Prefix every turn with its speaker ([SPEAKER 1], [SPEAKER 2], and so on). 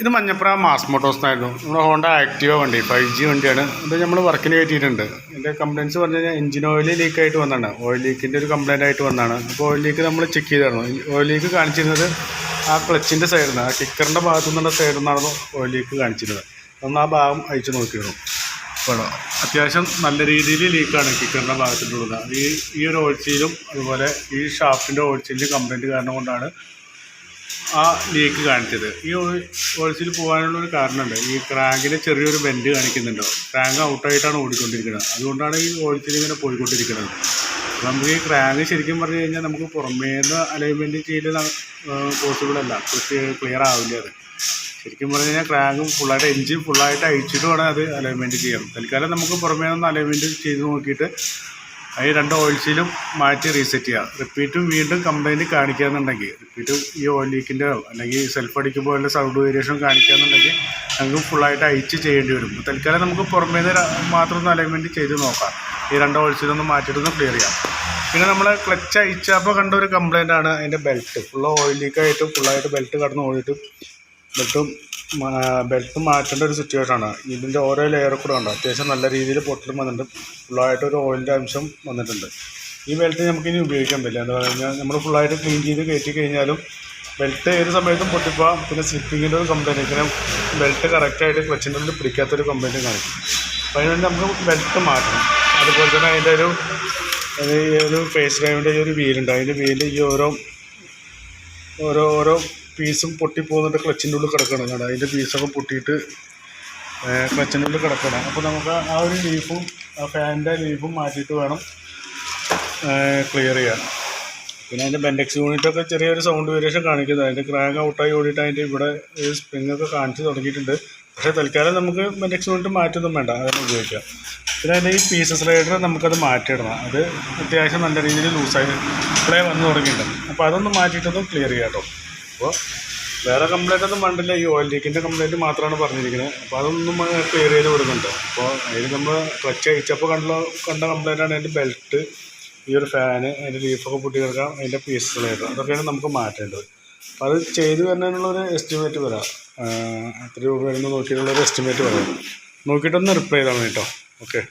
[SPEAKER 1] ഇത് Manjappura mass motors ആയിരുന്നു നമ്മുടെ ഹോണ്ട ആക്റ്റീവ വണ്ടി ഫൈവ് ജി വണ്ടിയാണ്. ഇത് നമ്മൾ വർക്കിന് കയറ്റിയിട്ടുണ്ട്. ഇതിന്റെ കംപ്ലയിൻസ് പറഞ്ഞു കഴിഞ്ഞാൽ എഞ്ചിൻ ഓയിൽ ലീക്ക് ആയിട്ട് വന്നതാണ്. ഓയിൽ ലീക്കിന്റെ ഒരു കംപ്ലയിന്റ് ആയിട്ട് വന്നതാണ്. അപ്പോൾ ഓയിൽ ലീക്ക് നമ്മൾ ചെക്ക് ചെയ്തായിരുന്നു. ഓയിൽ ലീക്ക് കാണിച്ചിരുന്നത് ആ ക്ലച്ചിന്റെ സൈഡിൽ നിന്ന് ആ കിക്കറിന്റെ ഭാഗത്തു നിന്നുള്ള സൈഡിൽ നിന്നാണ് ഓയിൽ ലീക്ക് കാണിച്ചിരുന്നത്. ഒന്ന് ആ ഭാഗം അയച്ചു നോക്കിയിരുന്നു. അപ്പോൾ അത്യാവശ്യം നല്ല രീതിയിൽ ലീക്കാണ് കിക്കറിന്റെ ഭാഗത്തിലുള്ളത് ഈ ഈ ഒരു ഓഴ്ചയിലും അതുപോലെ ഈ ഷാഫ്റ്റിന്റെ ഓഴ്ചയിലും കംപ്ലയിന്റ് കാരണം കൊണ്ടാണ് ആ ലീക്ക് കാണിച്ചത്. ഈ ഓയിൽസിൽ പോകാനുള്ള ഒരു കാരണമുണ്ട്. ഈ ക്രാങ്കിൽ ചെറിയൊരു ബെൻഡ് കാണിക്കുന്നുണ്ടോ. ക്രാങ്ക് ഔട്ടായിട്ടാണ് ഓടിക്കൊണ്ടിരിക്കുന്നത്. അതുകൊണ്ടാണ് ഈ ഓയിൽസിൽ ഇങ്ങനെ പോയിക്കൊണ്ടിരിക്കുന്നത്. നമുക്ക് ഈ ക്രാങ്ക് ശരിക്കും പറഞ്ഞു കഴിഞ്ഞാൽ നമുക്ക് പുറമേ നിന്ന് അലൈൻമെന്റ് ചെയ്യൽ പോസിബിൾ അല്ല. കൃത്യ ക്ലിയർ ആവില്ല അത്. ശരിക്കും പറഞ്ഞു കഴിഞ്ഞാൽ ക്രാങ്ക് ഫുള്ളായിട്ട് എഞ്ചിൻ ഫുള്ളായിട്ട് അഴിച്ചിട്ട് വേണം അത് അലൈൻമെന്റ് ചെയ്യണം. തൽക്കാലം നമുക്ക് പുറമേ നിന്ന് അലൈൻമെന്റ് ചെയ്ത് നോക്കിയിട്ട് ഈ രണ്ട് ഓയിൽസിലും മാറ്റി റീസെറ്റ് ചെയ്യാം. റിപ്പീറ്റും വീണ്ടും കംപ്ലൈന്റ് കാണിക്കുകയെന്നുണ്ടെങ്കിൽ റിപ്പീറ്റും ഈ ഓയിൽ ലീക്കിന്റെ അല്ലെങ്കിൽ സെൽഫ് അടിക്കുമ്പോൾ ഉള്ള സൗണ്ട് വേരിയേഷൻ കാണിക്കുകയെന്നുണ്ടെങ്കിൽ നമുക്ക് ഫുള്ളായിട്ട് അയച്ച് ചെയ്യേണ്ടി വരും. തൽക്കാലം നമുക്ക് പുറമേ നിന്ന് മാത്രം ഒന്ന് അലൈൻമെന്റ് ചെയ്ത് നോക്കാം. ഈ രണ്ട് ഓയിൽസിലൊന്ന് മാറ്റിയിട്ടൊന്ന് ക്ലിയർ ചെയ്യാം. പിന്നെ നമ്മൾ ക്ലച്ച് അയച്ചപ്പോൾ കണ്ട ഒരു കംപ്ലൈന്റ് ആണ് അതിന്റെ ബെൽറ്റ് ഫുള്ള് ഓയിൽ ലീക്കായിട്ട് ഫുള്ളായിട്ട് ബെൽറ്റ് കടന്ന് ഓടിയിട്ട് ബെൽറ്റും ബെൽറ്റ് മാറ്റേണ്ട ഒരു സിറ്റുവേഷനാണ് ഇതിന്റെ ഓരോ ലെയർ കൂടെ ഉണ്ട് അത്യാവശ്യം നല്ല രീതിയിൽ പൊട്ടലും വന്നിട്ടുണ്ട്. ഫുള്ളായിട്ട് ഒരു ഓയിലിന്റെ അംശം വന്നിട്ടുണ്ട്. ഈ ബെൽറ്റ് നമുക്ക് ഇനി ഉപയോഗിക്കാൻ പറ്റില്ല. എന്താ പറഞ്ഞു കഴിഞ്ഞാൽ നമ്മൾ ഫുള്ളായിട്ട് ക്ലീൻ ചെയ്ത് കയറ്റി കഴിഞ്ഞാലും ബെൽറ്റ് ഏത് സമയത്തും പൊട്ടിപ്പോവാം പിന്നെ സ്ലിപ്പിങ്ങിന്റെ ഒരു കംപ്ലൈന്റ് ഇങ്ങനെ ബെൽറ്റ് കറക്റ്റായിട്ട് ക്ലച്ചിന്റെ ഉള്ളിൽ പിടിക്കാത്തൊരു കംപ്ലൈന്റ് കാണിക്കും അപ്പോൾ അതിനുവേണ്ടി നമുക്ക് ബെൽറ്റ് മാറ്റണം. അതുപോലെ തന്നെ അതിന്റെ ഒരു ഈ ഒരു ഫേസ് ഡ്രൈവിന്റെ ഈ ഒരു വീലുണ്ട് അതിന്റെ വീൽ ഈ ഓരോ ഓരോ ഓരോ പീസും പൊട്ടി പോകുന്നുണ്ട് ക്ലച്ചിന്റെ ഉള്ളിൽ കിടക്കണം കേട്ടോ. അതിന്റെ പീസൊക്കെ പൊട്ടിയിട്ട് ക്ലച്ചിന്റെ ഉള്ളിൽ കിടക്കണം അപ്പോൾ നമുക്ക് ആ ഒരു ലീഫും ആ ഫാനിന്റെ ലീഫും മാറ്റിയിട്ട് വേണം ക്ലിയർ ചെയ്യാൻ. പിന്നെ അതിന്റെ ബെൻഡെക്സ് യൂണിറ്റൊക്കെ ചെറിയൊരു സൗണ്ട് വേരിയേഷൻ കാണിക്കുന്നത് അതിന്റെ ക്രാങ്ക് ഔട്ടായി ഓടിയിട്ട് അതിന്റെ ഇവിടെ സ്പ്രിങ് ഒക്കെ കാണിച്ച് തുടങ്ങിയിട്ടുണ്ട്. പക്ഷേ തൽക്കാലം നമുക്ക് ബെൻഡെക്സ് യൂണിറ്റ് മാറ്റൊന്നും വേണ്ട. അതെല്ലാം ഉപയോഗിക്കാം പിന്നെ അതിന്റെ ഈ പീസസ് റൈഡർ നമുക്കത് മാറ്റിയിടണം. അത് അത്യാവശ്യം നല്ല രീതിയിൽ ലൂസായി ഇപ്പോഴേ വന്ന് തുടങ്ങിയിട്ടുണ്ട്. അപ്പോൾ അതൊന്ന് മാറ്റിയിട്ടൊന്ന് ക്ലിയർ ചെയ്യാം കേട്ടോ. അപ്പോൾ വേറെ കംപ്ലൈന്റ് ഒന്നും വേണ്ടില്ല ഈ ഓയിൽ ലീക്കിന്റെ കംപ്ലൈന്റ് മാത്രമാണ് പറഞ്ഞിരിക്കുന്നത് അപ്പോൾ അതൊന്നും ക്ലിയർ ചെയ്ത് കൊടുക്കുന്നുണ്ട് അപ്പോൾ അതിൽ നമ്മൾ ക്ലച്ച് അയച്ചപ്പോൾ കണ്ട കണ്ട കംപ്ലൈന്റാണ് അതിന്റെ ബെൽറ്റ് ഈ ഒരു ഫാന് അതിന്റെ ലീഫൊക്കെ പൊട്ടി കിടക്കാം അതിന്റെ ലേറ്റർ അതൊക്കെയാണ് നമുക്ക് മാറ്റേണ്ടത്. അപ്പോൾ അത് ചെയ്തു വരുന്നതിനുള്ളൊരു എസ്റ്റിമേറ്റ് വരാം. എത്ര രൂപ വരുന്നു നോക്കിയിട്ടുള്ളൊരു എസ്റ്റിമേറ്റ് വരാം. നോക്കിയിട്ടൊന്ന് റിപ്ലൈ ചെയ്താൽ മതി കേട്ടോ ഓക്കെ